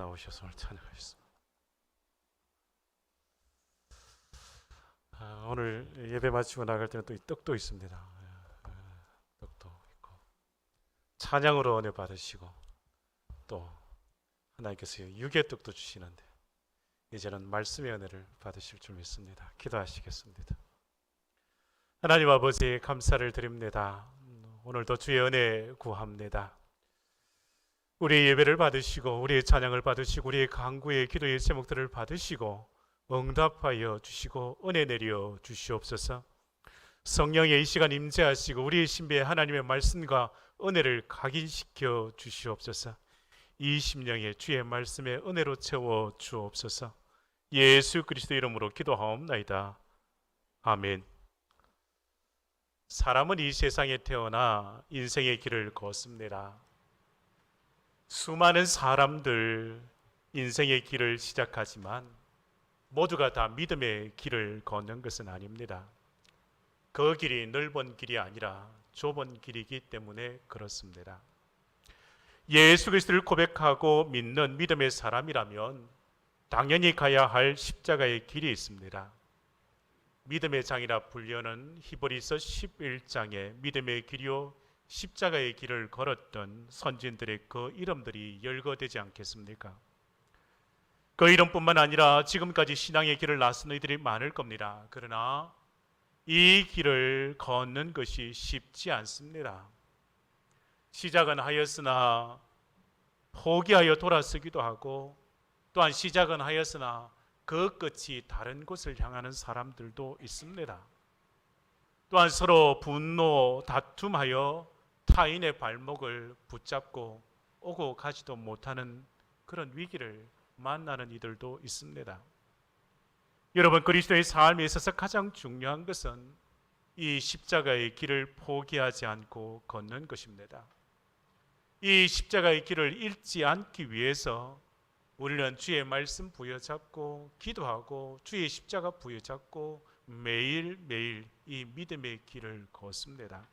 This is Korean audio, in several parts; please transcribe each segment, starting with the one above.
나오셔서 오늘 찬양하겠습니다. 아, 오늘 예배 마치고 나갈 때는 또 이 떡도 있습니다. 아, 떡도 있고 찬양으로 은혜 받으시고 또 하나님께서 육의 떡도 주시는데 이제는 말씀의 은혜를 받으실 줄 믿습니다. 기도하시겠습니다. 하나님 아버지 감사를 드립니다. 오늘도 주의 은혜 구합니다. 우리의 예배를 받으시고 우리의 찬양을 받으시고 우리의 강구의 기도의 제목들을 받으시고 응답하여 주시고 은혜 내려 주시옵소서. 성령의 이 시간 임재하시고 우리의 신비에 하나님의 말씀과 은혜를 각인시켜 주시옵소서. 이 심령에 주의 말씀에 은혜로 채워 주옵소서. 예수 그리스도 이름으로 기도하옵나이다. 아멘. 사람은 이 세상에 태어나 인생의 길을 걷습니다. 수많은 사람들 인생의 길을 시작하지만 모두가 다 믿음의 길을 걷는 것은 아닙니다. 그 길이 넓은 길이 아니라 좁은 길이기 때문에 그렇습니다. 예수 그리스도를 고백하고 믿는 믿음의 사람이라면 당연히 가야 할 십자가의 길이 있습니다. 믿음의 장이라 불려는 히브리서 11장의 믿음의 길이요 십자가의 길을 걸었던 선진들의 그 이름들이 열거되지 않겠습니까? 그 이름뿐만 아니라 지금까지 신앙의 길을 나선 이들이 많을 겁니다. 그러나 이 길을 걷는 것이 쉽지 않습니다. 시작은 하였으나 포기하여 돌아서기도 하고 또한 시작은 하였으나 그 끝이 다른 곳을 향하는 사람들도 있습니다. 또한 서로 분노, 다툼하여 타인의 발목을 붙잡고 오고 가지도 못하는 그런 위기를 만나는 이들도 있습니다. 여러분 그리스도의 삶에 있어서 가장 중요한 것은 이 십자가의 길을 포기하지 않고 걷는 것입니다. 이 십자가의 길을 잃지 않기 위해서 우리는 주의 말씀 부여잡고 기도하고 주의 십자가 부여잡고 매일매일 이 믿음의 길을 걷습니다.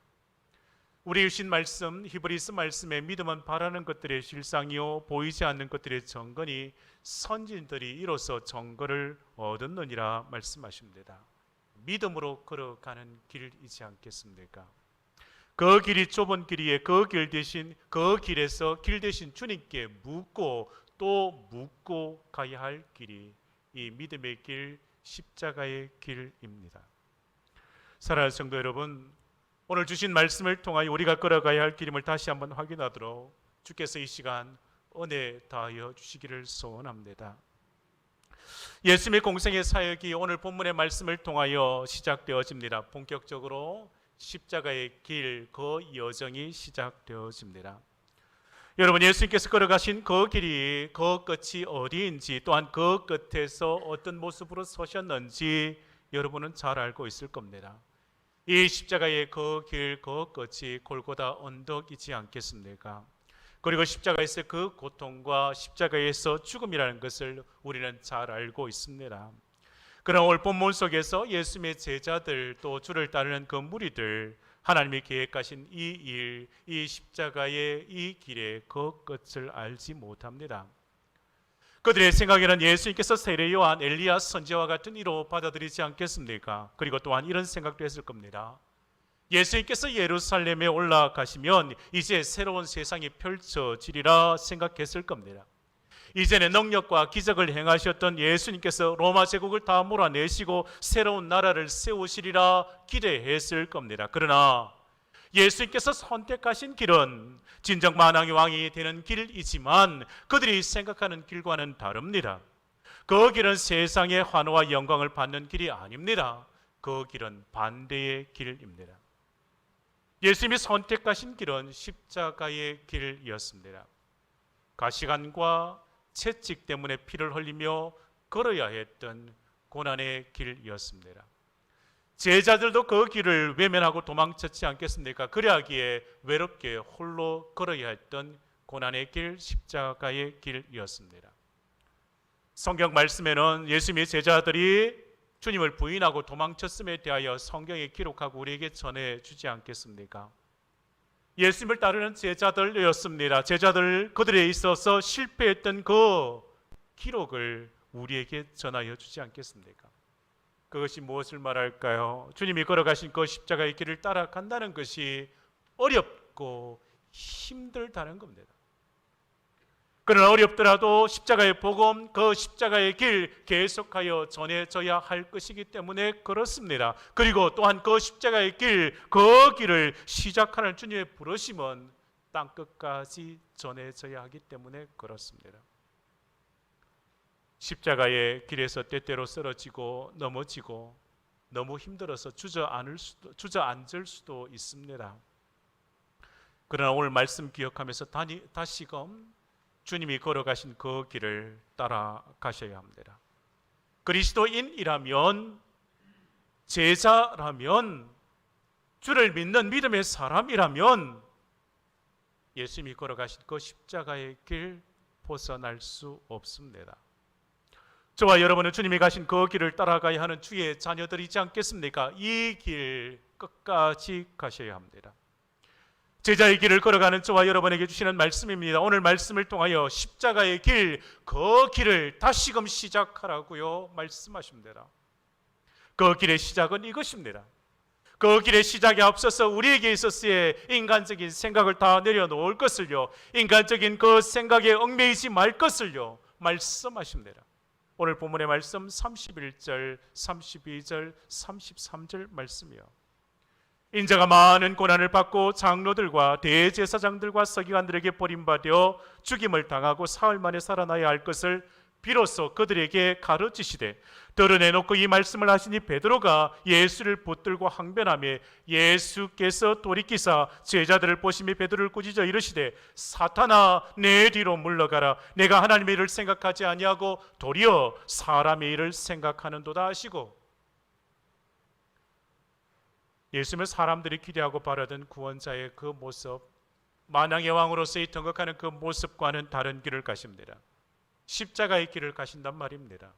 우리 주신 말씀 히브리스 말씀에 믿음은 바라는 것들의 실상이요 보이지 않는 것들의 정건이 선진들이 이로써 정거를 얻었느니라 말씀하십니다. 믿음으로 걸어가는 길이지 않겠습니까? 그 길이 좁은 길이에 그 길 대신 그 길에서 길 대신 주님께 묻고 또 묻고 가야 할 길이 이 믿음의 길 십자가의 길입니다. 사랑하는 성도 여러분, 오늘 주신 말씀을 통하여 우리가 걸어가야 할 길임을 다시 한번 확인하도록 주께서 이 시간 은혜 다하여 주시기를 소원합니다. 예수님의 공생의 사역이 오늘 본문의 말씀을 통하여 시작되어집니다. 본격적으로 십자가의 길, 그 여정이 시작되어집니다. 여러분 예수님께서 걸어가신 그 길이 그 끝이 어디인지 또한 그 끝에서 어떤 모습으로 서셨는지 여러분은 잘 알고 있을 겁니다. 이 십자가의 그 길, 그 끝이 골고다 언덕이지 않겠습니까? 그리고 십자가에서 그 고통과 십자가에서 죽음이라는 것을 우리는 잘 알고 있습니다. 그러나 오늘 본문 속에서 예수님의 제자들 또 주를 따르는 그 무리들 하나님이 계획하신 이 일, 이 십자가의 이 길의 그 끝을 알지 못합니다. 그들의 생각에는 예수님께서 세례 요한, 엘리야 선지와 같은 이로 받아들이지 않겠습니까? 그리고 또한 이런 생각도 했을 겁니다. 예수님께서 예루살렘에 올라가시면 이제 새로운 세상이 펼쳐지리라 생각했을 겁니다. 이전에 능력과 기적을 행하셨던 예수님께서 로마 제국을 다 몰아내시고 새로운 나라를 세우시리라 기대했을 겁니다. 그러나 예수님께서 선택하신 길은 진정 만왕의 왕이 되는 길이지만 그들이 생각하는 길과는 다릅니다. 그 길은 세상의 환호와 영광을 받는 길이 아닙니다. 그 길은 반대의 길입니다. 예수님이 선택하신 길은 십자가의 길이었습니다. 가시관과 채찍 때문에 피를 흘리며 걸어야 했던 고난의 길이었습니다. 제자들도 그 길을 외면하고 도망쳤지 않겠습니까? 그래야기에 외롭게 홀로 걸어야 했던 고난의 길, 십자가의 길이었습니다. 성경 말씀에는 예수님의 제자들이 주님을 부인하고 도망쳤음에 대하여 성경에 기록하고 우리에게 전해 주지 않겠습니까? 예수님을 따르는 제자들이었습니다. 제자들 그들에 있어서 실패했던 그 기록을 우리에게 전하여 주지 않겠습니까? 그것이 무엇을 말할까요? 주님이 걸어가신 그 십자가의 길을 따라간다는 것이 어렵고 힘들다는 겁니다. 그러나 어렵더라도 십자가의 복음, 그 십자가의 길 계속하여 전해져야 할 것이기 때문에 그렇습니다. 그리고 또한 그 십자가의 길, 그 길을 시작하는 주님의 부르심은 땅 끝까지 전해져야 하기 때문에 그렇습니다. 십자가의 길에서 때때로 쓰러지고 넘어지고 너무 힘들어서 주저앉을 수도, 주저앉을 수도 있습니다. 그러나 오늘 말씀 기억하면서 다니, 다시금 주님이 걸어가신 그 길을 따라가셔야 합니다. 그리스도인이라면 제자라면 주를 믿는 믿음의 사람이라면 예수님이 걸어가신 그 십자가의 길 벗어날 수 없습니다. 저와 여러분은 주님이 가신 그 길을 따라가야 하는 주의 자녀들이지 않겠습니까? 이 길 끝까지 가셔야 합니다. 제자의 길을 걸어가는 저와 여러분에게 주시는 말씀입니다. 오늘 말씀을 통하여 십자가의 길, 그 길을 다시금 시작하라고요 말씀하십니다. 그 길의 시작은 이것입니다. 그 길의 시작에 앞서서 우리에게 있어서의 인간적인 생각을 다 내려놓을 것을요, 인간적인 그 생각에 얽매이지 말 것을요, 말씀하십니다. 오늘 본문의 말씀 31절, 32절, 33절 말씀이요. 인자가 많은 고난을 받고 장로들과 대제사장들과 서기관들에게 버림받아 죽임을 당하고 사흘 만에 살아나야 할 것을 비로소 그들에게 가르치시되 드러내놓고 이 말씀을 하시니 베드로가 예수를 붙들고 항변하며 예수께서 돌이키사 제자들을 보시며 베드로를 꾸짖어 이르시되 사탄아 내 뒤로 물러가라 내가 하나님의 일을 생각하지 아니하고 도리어 사람의 일을 생각하는도다 하시고 예수님을 사람들이 기대하고 바라던 구원자의 그 모습, 만왕의 왕으로서의 등극하는 그 모습과는 다른 길을 가십니다. 십자가의 길을 가신단 말입니다.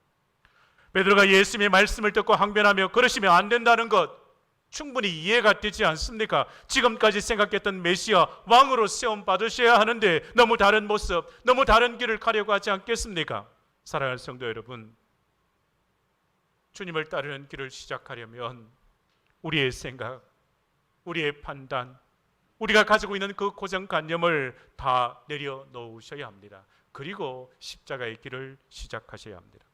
베드로가 예수님의 말씀을 듣고 항변하며 그러시면 안 된다는 것 충분히 이해가 되지 않습니까? 지금까지 생각했던 메시아 왕으로 세움 받으셔야 하는데 너무 다른 모습, 너무 다른 길을 가려고 하지 않겠습니까? 사랑하는 성도 여러분, 주님을 따르는 길을 시작하려면 우리의 생각, 우리의 판단, 우리가 가지고 있는 그 고정관념을 다 내려놓으셔야 합니다. 그리고 십자가의 길을 시작하셔야 합니다.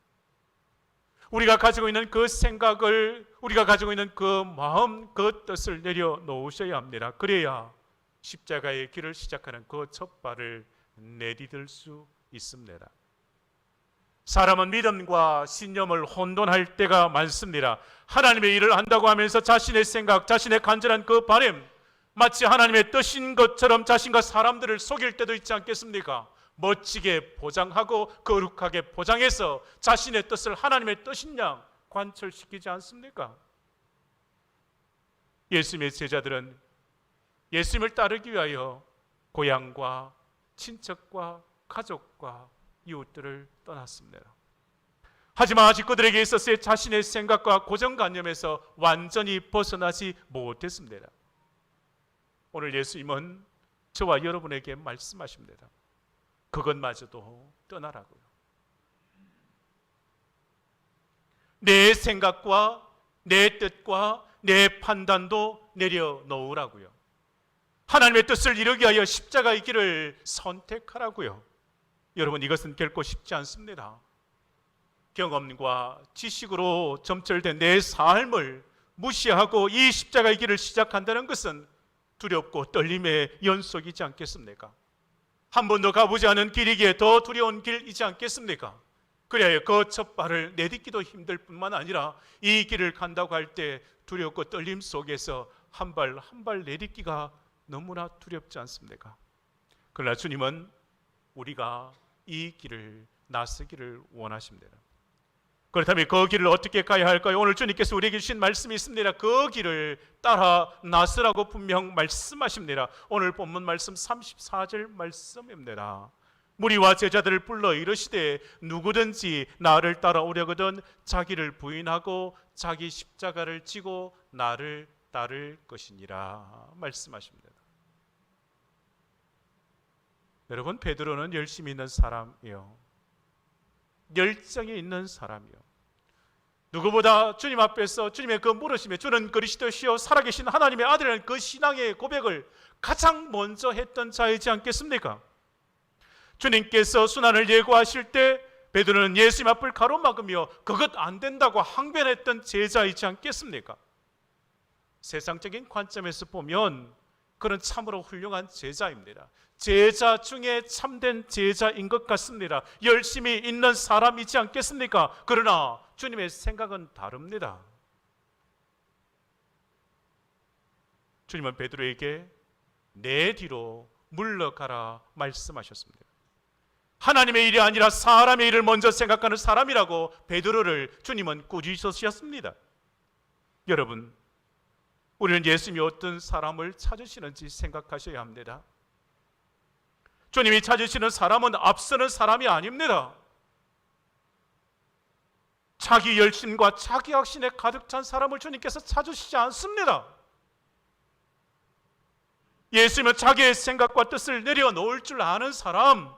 우리가 가지고 있는 그 생각을, 우리가 가지고 있는 그 마음, 그 뜻을 내려놓으셔야 합니다. 그래야 십자가의 길을 시작하는 그 첫 발을 내디딜 수 있습니다. 사람은 믿음과 신념을 혼돈할 때가 많습니다. 하나님의 일을 한다고 하면서 자신의 생각, 자신의 간절한 그 바램, 마치 하나님의 뜻인 것처럼 자신과 사람들을 속일 때도 있지 않겠습니까? 멋지게 포장하고 거룩하게 포장해서 자신의 뜻을 하나님의 뜻인 양 관철시키지 않습니까? 예수님의 제자들은 예수님을 따르기 위하여 고향과 친척과 가족과 이웃들을 떠났습니다. 하지만 아직 그들에게 있어서의 자신의 생각과 고정관념에서 완전히 벗어나지 못했습니다. 오늘 예수님은 저와 여러분에게 말씀하십니다. 그것마저도 떠나라고요. 내 생각과 내 뜻과 내 판단도 내려놓으라고요. 하나님의 뜻을 이루기 위하여 십자가의 길을 선택하라고요. 여러분 이것은 결코 쉽지 않습니다. 경험과 지식으로 점철된 내 삶을 무시하고 이 십자가의 길을 시작한다는 것은 두렵고 떨림의 연속이지 않겠습니까? 한 번도 가보지 않은 길이기에 더 두려운 길이지 않겠습니까? 그래야 그 첫 발을 내딛기도 힘들 뿐만 아니라 이 길을 간다고 할 때 두렵고 떨림 속에서 한 발 한 발 내딛기가 너무나 두렵지 않습니까? 그러나 주님은 우리가 이 길을 나서기를 원하십니다. 그렇다면 그 길을 어떻게 가야 할까요? 오늘 주님께서 우리에게 주신 말씀이 있습니다. 그 길을 따라 나서라고 분명 말씀하십니다. 오늘 본문 말씀 34절 말씀입니다. 무리와 제자들을 불러 이르시되 누구든지 나를 따라오려거든 자기를 부인하고 자기 십자가를 지고 나를 따를 것이니라 말씀하십니다. 여러분 베드로는 열심히 있는 사람이요. 열정이 있는 사람이요. 누구보다 주님 앞에서 주님의 그 물으심에 주는 그리스도시요 살아계신 하나님의 아들이라는 그 신앙의 고백을 가장 먼저 했던 자이지 않겠습니까? 주님께서 순환을 예고하실 때 베드로는 예수님 앞을 가로막으며 그것 안 된다고 항변했던 제자이지 않겠습니까? 세상적인 관점에서 보면 그는 참으로 훌륭한 제자입니다. 제자 중에 참된 제자인 것 같습니다. 열심히 있는 사람이지 않겠습니까? 그러나 주님의 생각은 다릅니다. 주님은 베드로에게 내 뒤로 물러가라 말씀하셨습니다. 하나님의 일이 아니라 사람의 일을 먼저 생각하는 사람이라고 베드로를 주님은 꾸짖으셨습니다. 여러분, 우리는 예수님이 어떤 사람을 찾으시는지 생각하셔야 합니다. 주님이 찾으시는 사람은 앞서는 사람이 아닙니다. 자기 열심과 자기 확신에 가득 찬 사람을 주님께서 찾으시지 않습니다. 예수님은 자기의 생각과 뜻을 내려놓을 줄 아는 사람,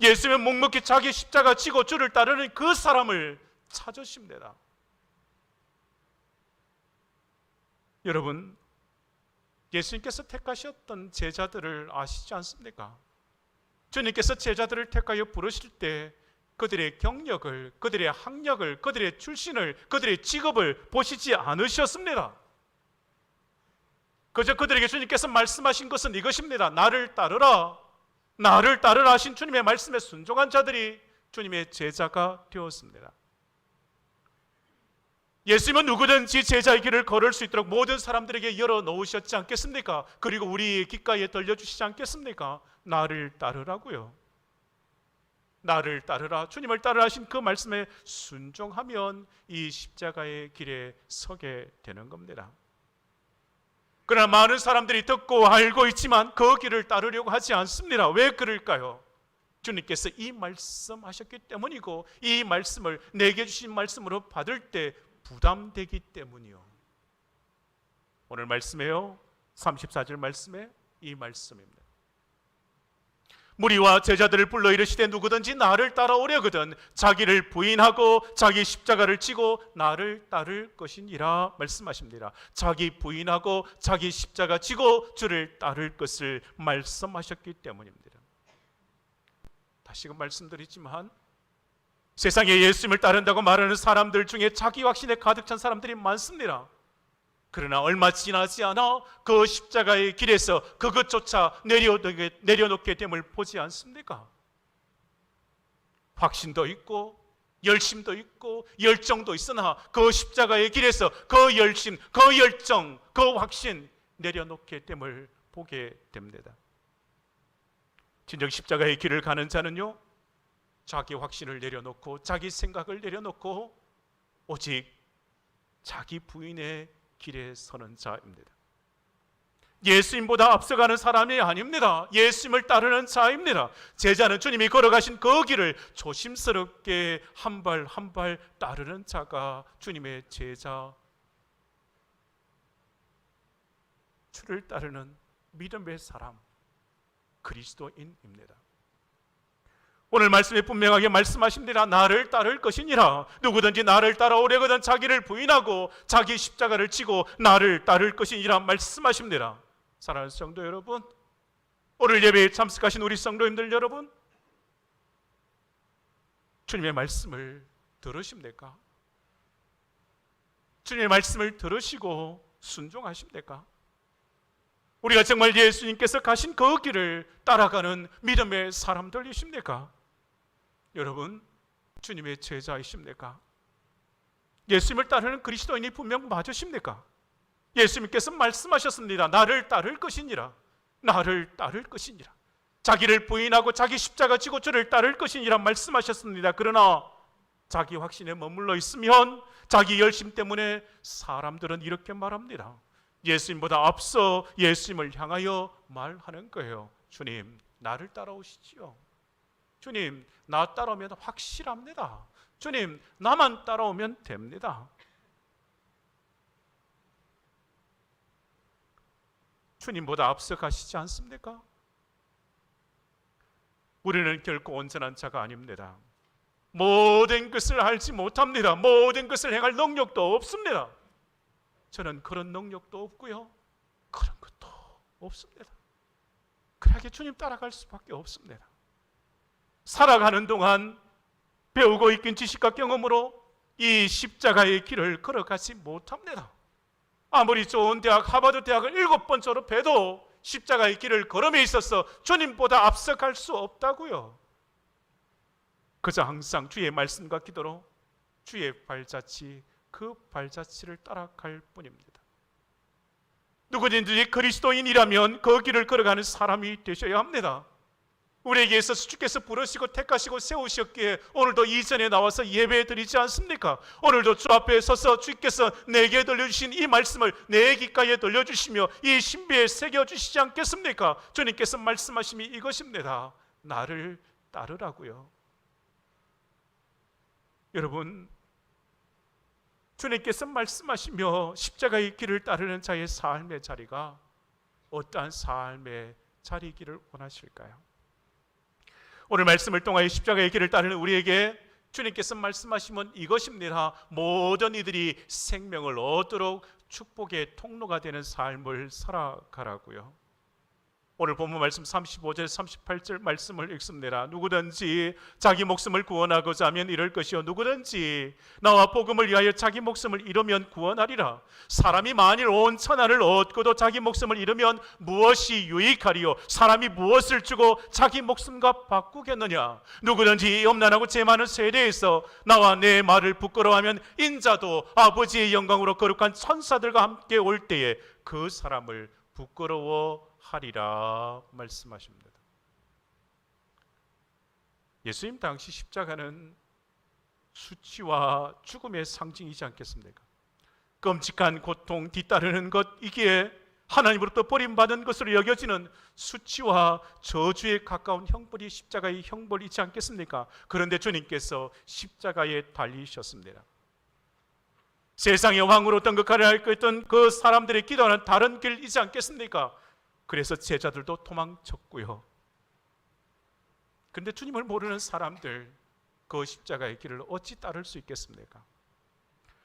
예수님은 묵묵히 자기 십자가 지고 주를 따르는 그 사람을 찾으십니다. 여러분, 예수님께서 택하셨던 제자들을 아시지 않습니까? 주님께서 제자들을 택하여 부르실 때 그들의 경력을, 그들의 학력을, 그들의 출신을, 그들의 직업을 보시지 않으셨습니다. 그저 그들에게 주님께서 말씀하신 것은 이것입니다. 나를 따르라. 나를 따르라 하신 주님의 말씀에 순종한 자들이 주님의 제자가 되었습니다. 예수님은 누구든지 제자의 길을 걸을 수 있도록 모든 사람들에게 열어 놓으셨지 않겠습니까? 그리고 우리 귓가에 들려주시지 않겠습니까? 나를 따르라고요. 나를 따르라. 주님을 따르라 하신 그 말씀에 순종하면 이 십자가의 길에 서게 되는 겁니다. 그러나 많은 사람들이 듣고 알고 있지만 그 길을 따르려고 하지 않습니다. 왜 그럴까요? 주님께서 이 말씀하셨기 때문이고 이 말씀을 내게 주신 말씀으로 받을 때 부담되기 때문이요. 오늘 말씀에요. 34절 말씀에 이 말씀입니다. 무리와 제자들을 불러 이르시되 누구든지 나를 따라오려거든 자기를 부인하고 자기 십자가를 지고 나를 따를 것이니라 말씀하십니다. 자기 부인하고 자기 십자가 지고 주를 따를 것을 말씀하셨기 때문입니다. 다시금 말씀드리지만 세상에 예수님을 따른다고 말하는 사람들 중에 자기 확신에 가득 찬 사람들이 많습니다. 그러나 얼마 지나지 않아 그 십자가의 길에서 그것조차 내려놓게, 내려놓게 됨을 보지 않습니까? 확신도 있고 열심도 있고 열정도 있으나 그 십자가의 길에서 그 열심, 그 열정, 그 확신 내려놓게 됨을 보게 됩니다. 진정 십자가의 길을 가는 자는요, 자기 확신을 내려놓고 자기 생각을 내려놓고 오직 자기 부인의 길에 서는 자입니다. 예수님보다 앞서가는 사람이 아닙니다. 예수님을 따르는 자입니다. 제자는 주님이 걸어가신 그 길을 조심스럽게 한 발 한 발 따르는 자가 주님의 제자. 주를 따르는 믿음의 사람, 그리스도인입니다. 오늘 말씀에 분명하게 말씀하십니다. 나를 따를 것이니라. 누구든지 나를 따라오려거든 자기를 부인하고 자기 십자가를 지고 나를 따를 것이니라 말씀하십니다. 사랑하는 성도 여러분, 오늘 예배에 참석하신 우리 성도님들 여러분, 주님의 말씀을 들으십니까? 주님의 말씀을 들으시고 순종하십니까? 우리가 정말 예수님께서 가신 그 길을 따라가는 믿음의 사람들이십니까? 여러분, 주님의 제자이십니까? 예수님을 따르는 그리스도인이 분명 맞으십니까? 예수님께서 말씀하셨습니다. 나를 따를 것이니라. 나를 따를 것이니라. 자기를 부인하고 자기 십자가 지고 저를 따를 것이니라 말씀하셨습니다. 그러나 자기 확신에 머물러 있으면 자기 열심 때문에 사람들은 이렇게 말합니다. 예수님보다 앞서 예수님을 향하여 말하는 거예요. 주님, 나를 따라오시지요. 주님, 나 따라오면 확실합니다. 주님, 나만 따라오면 됩니다. 주님보다 앞서 가시지 않습니까? 우리는 결코 온전한 자가 아닙니다. 모든 것을 알지 못합니다. 모든 것을 행할 능력도 없습니다. 저는 그런 능력도 없고요. 그런 것도 없습니다. 그러게 주님 따라갈 수밖에 없습니다. 살아가는 동안 배우고 있긴 지식과 경험으로 이 십자가의 길을 걸어가지 못합니다. 아무리 좋은 대학 하버드 대학을 일곱 번 졸업해도 십자가의 길을 걸음에 있어서 주님보다 앞서갈 수 없다고요. 그저 항상 주의 말씀과 기도로 주의 발자취 그 발자취를 따라갈 뿐입니다. 누구든지 그리스도인이라면 그 길을 걸어가는 사람이 되셔야 합니다. 우리에게 있어서 주께서 부르시고 택하시고 세우셨기에 오늘도 이전에 나와서 예배 드리지 않습니까? 오늘도 주 앞에 서서 주께서 내게 들려주신 이 말씀을 내 귓가에 들려주시며 이 신비에 새겨주시지 않겠습니까? 주님께서 말씀하심이 이것입니다. 나를 따르라고요. 여러분, 주님께서 말씀하시며 십자가의 길을 따르는 자의 삶의 자리가 어떠한 삶의 자리기를 원하실까요? 오늘 말씀을 통하여 십자가의 길을 따르는 우리에게 주님께서 말씀하시면 이것입니다. 모든 이들이 생명을 얻도록 축복의 통로가 되는 삶을 살아가라고요. 오늘 본문 말씀 35절 38절 말씀을 읽습니다. 누구든지 자기 목숨을 구원하고자 하면 이럴 것이요 누구든지 나와 복음을 위하여 자기 목숨을 잃으면 구원하리라. 사람이 만일 온 천하를 얻고도 자기 목숨을 잃으면 무엇이 유익하리요? 사람이 무엇을 주고 자기 목숨과 바꾸겠느냐? 누구든지 이 엄난하고 죄 많은 세대에서 나와 내 말을 부끄러워하면 인자도 아버지의 영광으로 거룩한 천사들과 함께 올 때에 그 사람을 부끄러워 하리라 말씀하십니다. 예수님 당시 십자가는 수치와 죽음의 상징이지 않겠습니까? 끔찍한 고통 뒤따르는 것 이기에 하나님으로부터 버림받은 것으로 여겨지는 수치와 저주에 가까운 형벌이 십자가의 형벌이지 않겠습니까? 그런데 주님께서 십자가에 달리셨습니다. 세상의 왕으로 등극하려 했던 그 사람들의 기도하는 다른 길이지 않겠습니까? 그래서 제자들도 도망쳤고요. 근데 주님을 모르는 사람들 그 십자가의 길을 어찌 따를 수 있겠습니까?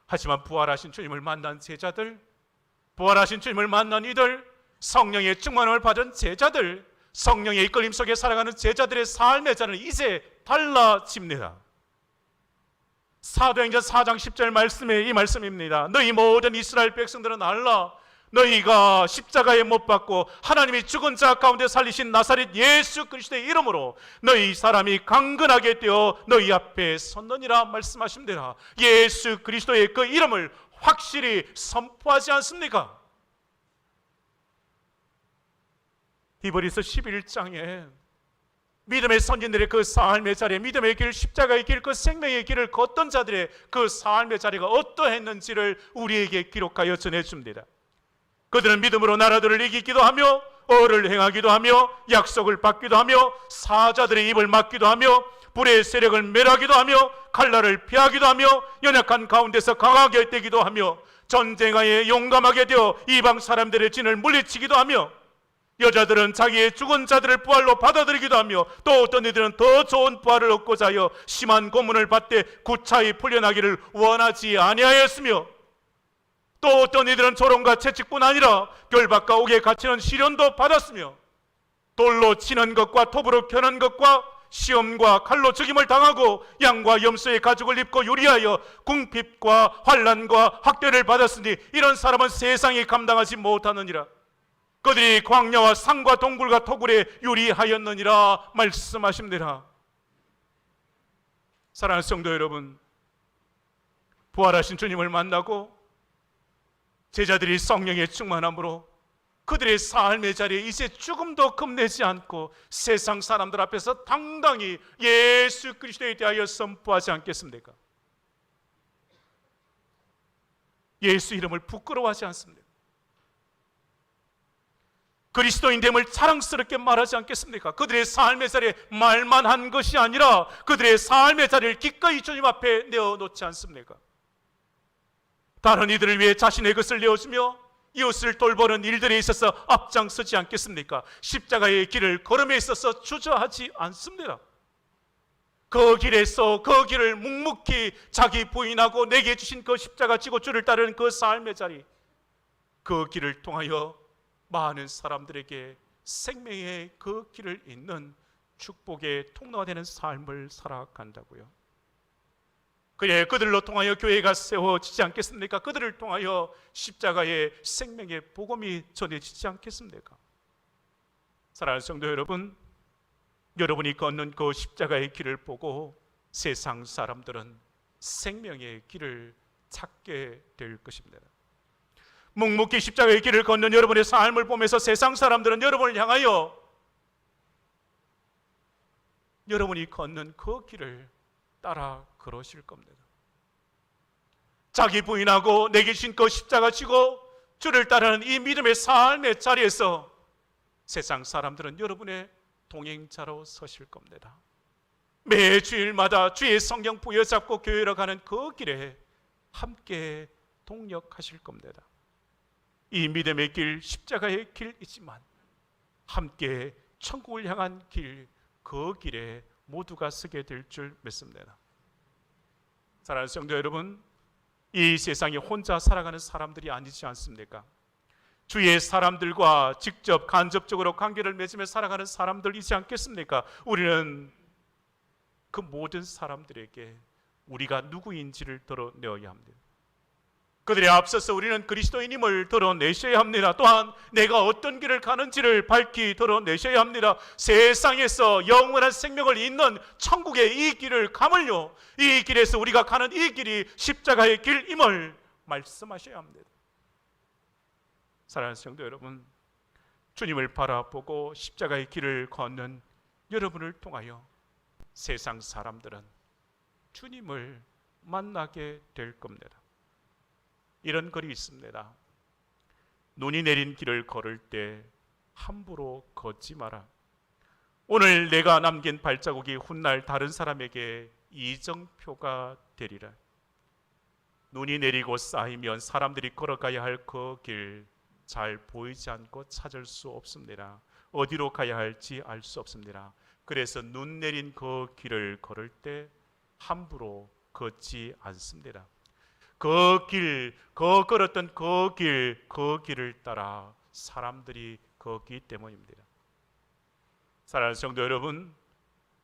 하지만 부활하신 주님을 만난 제자들, 부활하신 주님을 만난 이들, 성령의 충만을 받은 제자들, 성령의 이끌림 속에 살아가는 제자들의 삶의 자는 이제 달라집니다. 사도행전 4장 10절 말씀에 이 말씀입니다. 너희 모든 이스라엘 백성들은 알라 너희가 십자가에 못 박고 하나님이 죽은 자 가운데 살리신 나사렛 예수 그리스도의 이름으로 너희 사람이 강건하게 되어 너희 앞에 섰느니라 말씀하십니다. 예수 그리스도의 그 이름을 확실히 선포하지 않습니까? 히브리서 11장에 믿음의 선진들의 그 삶의 자리에 믿음의 길, 십자가의 길, 그 생명의 길을 걷던 자들의 그 삶의 자리가 어떠했는지를 우리에게 기록하여 전해줍니다. 그들은 믿음으로 나라들을 이기기도 하며 어를 행하기도 하며 약속을 받기도 하며 사자들의 입을 막기도 하며 불의 세력을 멸하기도 하며 칼날을 피하기도 하며 연약한 가운데서 강하게 되기도 하며 전쟁하에 용감하게 되어 이방 사람들의 진을 물리치기도 하며 여자들은 자기의 죽은 자들을 부활로 받아들이기도 하며 또 어떤 이들은 더 좋은 부활을 얻고자 하여 심한 고문을 받되 구차히 풀려나기를 원하지 아니하였으며 또 어떤 이들은 조롱과 채찍뿐 아니라 결박과 옥에 갇히는 시련도 받았으며 돌로 치는 것과 톱으로 켜는 것과 시험과 칼로 죽임을 당하고 양과 염소의 가죽을 입고 요리하여 궁핍과 환란과 학대를 받았으니 이런 사람은 세상이 감당하지 못하느니라. 그들이 광야와 산과 동굴과 토굴에 요리하였느니라 말씀하십니다. 사랑하는 성도 여러분 부활하신 주님을 만나고 제자들이 성령의 충만함으로 그들의 삶의 자리에 이제 조금도 겁내지 않고 세상 사람들 앞에서 당당히 예수 그리스도에 대하여 선포하지 않겠습니까? 예수 이름을 부끄러워하지 않습니다. 그리스도인됨을 자랑스럽게 말하지 않겠습니까? 그들의 삶의 자리에 말만 한 것이 아니라 그들의 삶의 자리를 기꺼이 주님 앞에 내어놓지 않습니까? 다른 이들을 위해 자신의 것을 내어주며 이웃을 돌보는 일들에 있어서 앞장서지 않겠습니까? 십자가의 길을 걸음에 있어서 주저하지 않습니다. 그 길에서 그 길을 묵묵히 자기 부인하고 내게 주신 그 십자가 지고 주를 따르는 그 삶의 자리 그 길을 통하여 많은 사람들에게 생명의 그 길을 잇는 축복의 통로가 되는 삶을 살아간다고요. 그래 그들로 통하여 교회가 세워지지 않겠습니까? 그들을 통하여 십자가의 생명의 복음이 전해지지 않겠습니까? 사랑하는 성도 여러분, 여러분이 걷는 그 십자가의 길을 보고 세상 사람들은 생명의 길을 찾게 될 것입니다. 묵묵히 십자가의 길을 걷는 여러분의 삶을 보면서 세상 사람들은 여러분을 향하여 여러분이 걷는 그 길을 따라 걸으실 겁니다. 자기 부인하고 내게 주신 그 십자가 지고 주를 따르는 이 믿음의 삶의 자리에서 세상 사람들은 여러분의 동행자로 서실 겁니다. 매 주일마다 주의 성경 부여잡고 교회로 가는 그 길에 함께 동력하실 겁니다. 이 믿음의 길, 십자가의 길이지만 함께 천국을 향한 길, 그 길에 모두가 서게 될 줄 믿습니다. 사랑하는 성도 여러분, 이 세상에 혼자 살아가는 사람들이 아니지 않습니까? 주의 사람들과 직접 간접적으로 관계를 맺으며 살아가는 사람들이지 않겠습니까? 우리는 그 모든 사람들에게 우리가 누구인지를 드러내어야 합니다. 그들에 앞서서 우리는 그리스도인임을 드러내셔야 합니다. 또한 내가 어떤 길을 가는지를 밝히 드러내셔야 합니다. 세상에서 영원한 생명을 잇는 천국의 이 길을 감을요. 이 길에서 우리가 가는 이 길이 십자가의 길임을 말씀하셔야 합니다. 사랑하는 성도 여러분, 주님을 바라보고 십자가의 길을 걷는 여러분을 통하여 세상 사람들은 주님을 만나게 될 겁니다. 이런 글이 있습니다. 눈이 내린 길을 걸을 때 함부로 걷지 마라. 오늘 내가 남긴 발자국이 훗날 다른 사람에게 이정표가 되리라. 눈이 내리고 쌓이면 사람들이 걸어가야 할 그 길 잘 보이지 않고 찾을 수 없습니다. 어디로 가야 할지 알 수 없습니다. 그래서 눈 내린 그 길을 걸을 때 함부로 걷지 않습니다. 그 길, 그 걸었던 그 길, 그 길을 따라 사람들이 걷기 때문입니다. 사랑하는 성도 여러분,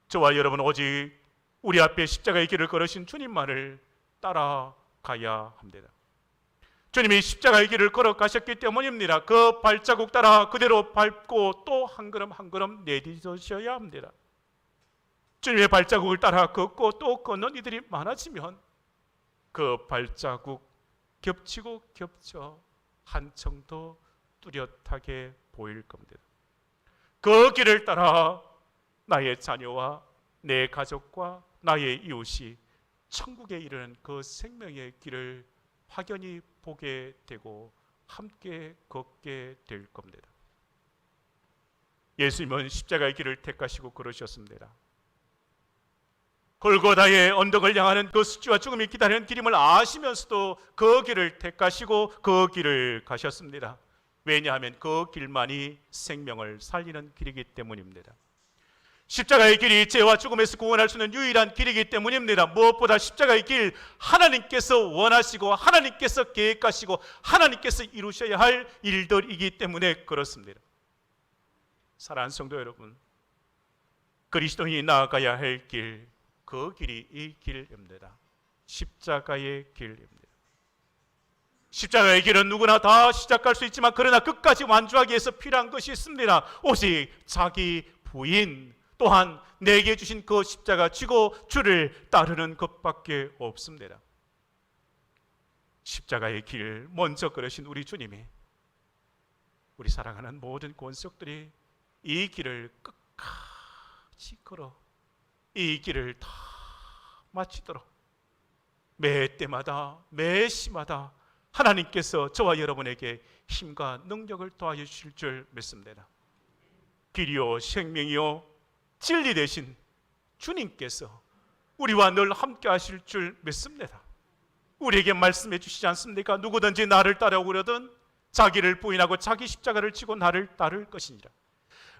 저와 여러분 오직 우리 앞에 십자가의 길을 걸으신 주님만을 따라가야 합니다. 주님이 십자가의 길을 걸어가셨기 때문입니다. 그 발자국 따라 그대로 밟고 또 한 걸음 한 걸음 내딛으셔야 합니다. 주님의 발자국을 따라 걷고 또 걷는 이들이 많아지면 그 발자국 겹치고 겹쳐 한층 더 뚜렷하게 보일 겁니다. 그 길을 따라 나의 자녀와 내 가족과 나의 이웃이 천국에 이르는 그 생명의 길을 확연히 보게 되고 함께 걷게 될 겁니다. 예수님은 십자가의 길을 택하시고 그러셨습니다. 골고다의 언덕을 향하는 그 수치와 죽음이 기다리는 길임을 아시면서도 그 길을 택하시고 그 길을 가셨습니다. 왜냐하면 그 길만이 생명을 살리는 길이기 때문입니다. 십자가의 길이 죄와 죽음에서 구원할 수 있는 유일한 길이기 때문입니다. 무엇보다 십자가의 길 하나님께서 원하시고 하나님께서 계획하시고 하나님께서 이루셔야 할 일들이기 때문에 그렇습니다. 사랑하는 성도 여러분, 그리스도인이 나아가야 할 길, 그 길이 이 길입니다. 십자가의 길입니다. 십자가의 길은 누구나 다 시작할 수 있지만 그러나 끝까지 완주하기 위해서 필요한 것이 있습니다. 오직 자기 부인 또한 내게 주신 그 십자가 지고 주를 따르는 것밖에 없습니다. 십자가의 길 먼저 걸으신 우리 주님이 우리 사랑하는 모든 권속들이 이 길을 끝까지 걸어 이 길을 다 마치도록 매 때마다 매 시마다 하나님께서 저와 여러분에게 힘과 능력을 더하여 주실 줄 믿습니다. 길이요 생명이요 진리 되신 주님께서 우리와 늘 함께 하실 줄 믿습니다. 우리에게 말씀해 주시지 않습니까? 누구든지 나를 따라오려든 자기를 부인하고 자기 십자가를 지고 나를 따를 것이니라.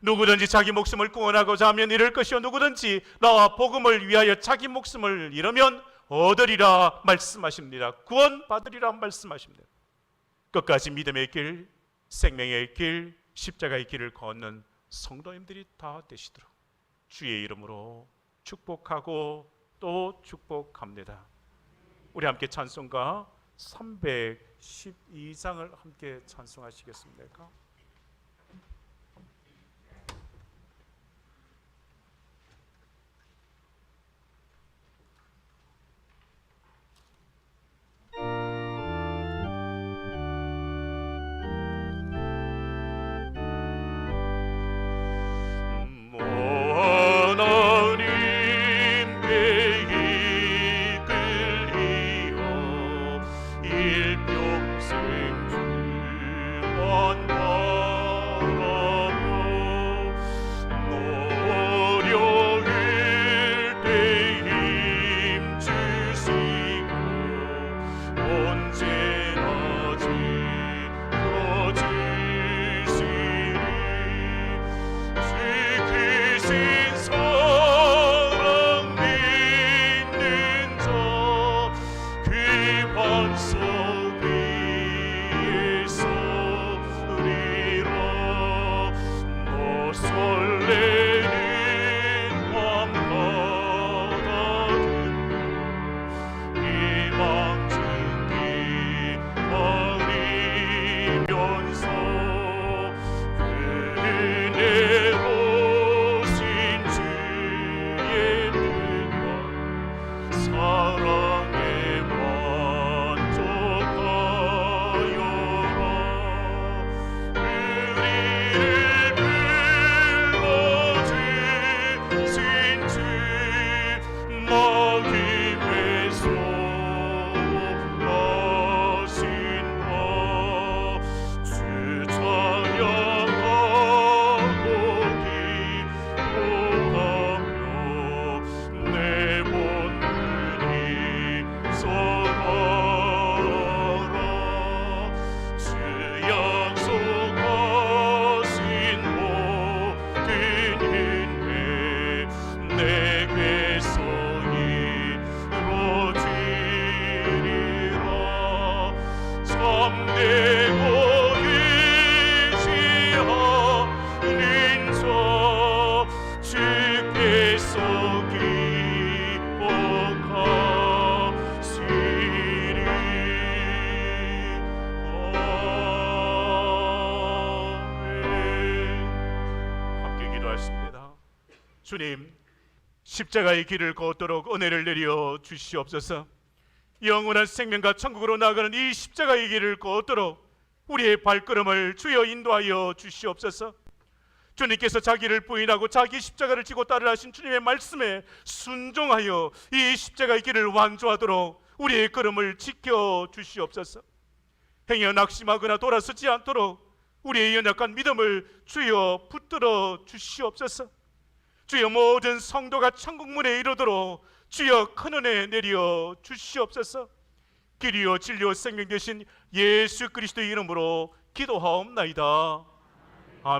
누구든지 자기 목숨을 구원하고자 하면 잃을 것이요 누구든지 나와 복음을 위하여 자기 목숨을 잃으면 얻으리라 말씀하십니다. 구원 받으리라 말씀하십니다. 끝까지 믿음의 길, 생명의 길, 십자가의 길을 걷는 성도님들이 다 되시도록 주의 이름으로 축복하고 또 축복합니다. 우리 함께 찬송가 312장을 함께 찬송하시겠습니까? Lady. 주님 십자가의 길을 걷도록 은혜를 내려 주시옵소서. 영원한 생명과 천국으로 나가는 이 십자가의 길을 걷도록 우리의 발걸음을 주여 인도하여 주시옵소서. 주님께서 자기를 부인하고 자기 십자가를 지고 따르라 하신 주님의 말씀에 순종하여 이 십자가의 길을 완주하도록 우리의 걸음을 지켜 주시옵소서. 행여 낙심하거나 돌아서지 않도록 우리의 연약한 믿음을 주여 붙들어 주시옵소서 주여 모든 성도가 천국문에 이르도록 주여 큰 은혜 내려 주시옵소서. 길이요 진리요 생명 되신 예수 그리스도의 이름으로 기도하옵나이다